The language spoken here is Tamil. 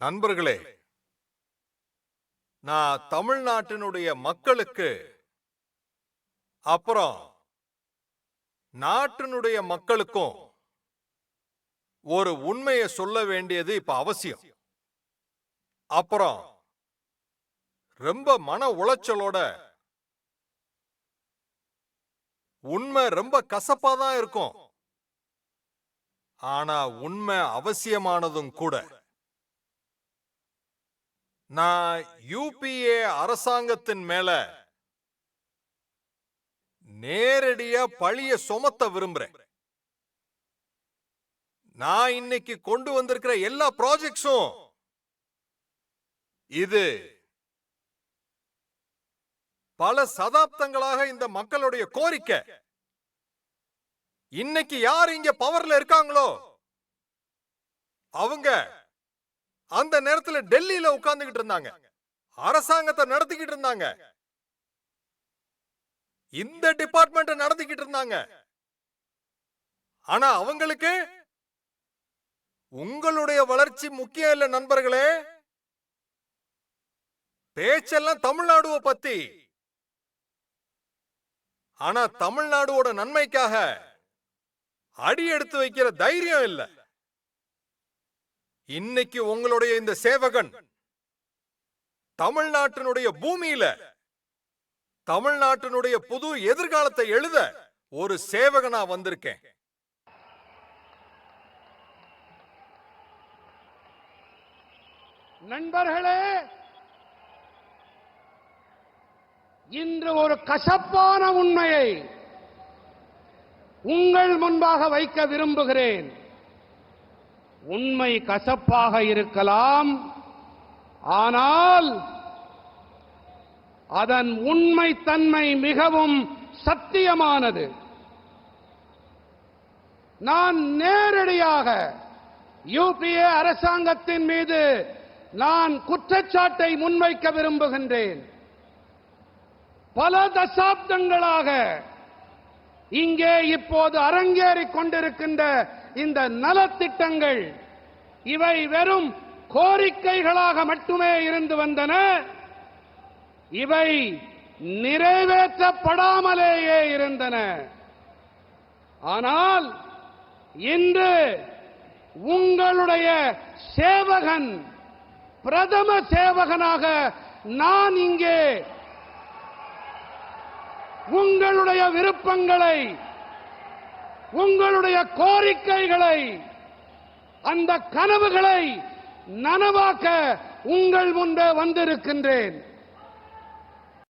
நண்பர்களே நான் தமிழ்நாட்டினுடைய மக்களுக்கு அப்புறம் நாட்டினுடைய மக்களுக்கும் ஒரு உண்மையை சொல்ல வேண்டியது இப்ப அவசியம். அப்புறம் ரொம்ப மன உளைச்சலோட உண்மை ரொம்ப கசப்பா தான் இருக்கும். ஆனா உண்மை அவசியமானதும் கூட. நான் யூபிஏ அரசாங்கத்தின் மேல நேரடியா பழிய சுமத்த விரும்புறேன். நான் இன்னைக்கு கொண்டு வந்திருக்கிற எல்லா ப்ராஜெக்ட்ஸும் இது பல சதாப்தங்களாக இந்த மக்களுடைய கோரிக்கை. இன்னைக்கு யார் இங்க பவர்ல இருக்காங்களோ அவங்க அந்த நேரத்துல டெல்லியில உட்கார்ந்துகிட்டு இருந்தாங்க. அரசாங்கத்தை நடத்திக்கிட்டு இருந்தாங்க. இந்த டிபார்ட்மெண்ட் நடத்திக்கிட்டு இருந்தாங்க. ஆனா அவங்களுக்கு உங்களுடைய வளர்ச்சி முக்கியம் இல்ல நண்பர்களே. பேச்செல்லாம் தமிழ்நாடுவ பத்தி. ஆனா தமிழ்நாடுவோட நன்மைக்காக அடி எடுத்து வைக்கிற தைரியம் இல்ல. இன்னைக்கு உங்களுடைய இந்த சேவகன் தமிழ்நாட்டினுடைய பூமியில தமிழ்நாட்டினுடைய புது எதிர்காலத்தை எழுத ஒரு சேவகனா வந்திருக்கேன். நண்பர்களே இன்று ஒரு கசப்பான உண்மையை உங்கள் முன்பாக வைக்க விரும்புகிறேன். உண்மை கசப்பாக இருக்கலாம். ஆனால் அதன் உண்மை தன்மை மிகவும் சத்தியமானது. நான் நேரடியாக யூபிஏ அரசாங்கத்தின் மீது நான் குற்றச்சாட்டை முன்வைக்க விரும்புகின்றேன். பல தசாப்தங்களாக இங்கே இப்போது அரங்கேறிக் கொண்டிருக்கின்ற இந்த நலத்திட்டங்கள் இவை வெறும் கோரிக்கைகளாக மட்டுமே இருந்து வந்தன. இவை நிறைவேற்றப்படாமலேயே இருந்தன. ஆனால் இன்று உங்களுடைய சேவகன் பிரதம சேவகனாக நான் இங்கே. உங்களுடைய விருப்பங்களை உங்களுடைய கோரிக்கைகளை அந்த கனவுகளை நனவாக்க உங்கள் முன்பே வந்திருக்கின்றேன்.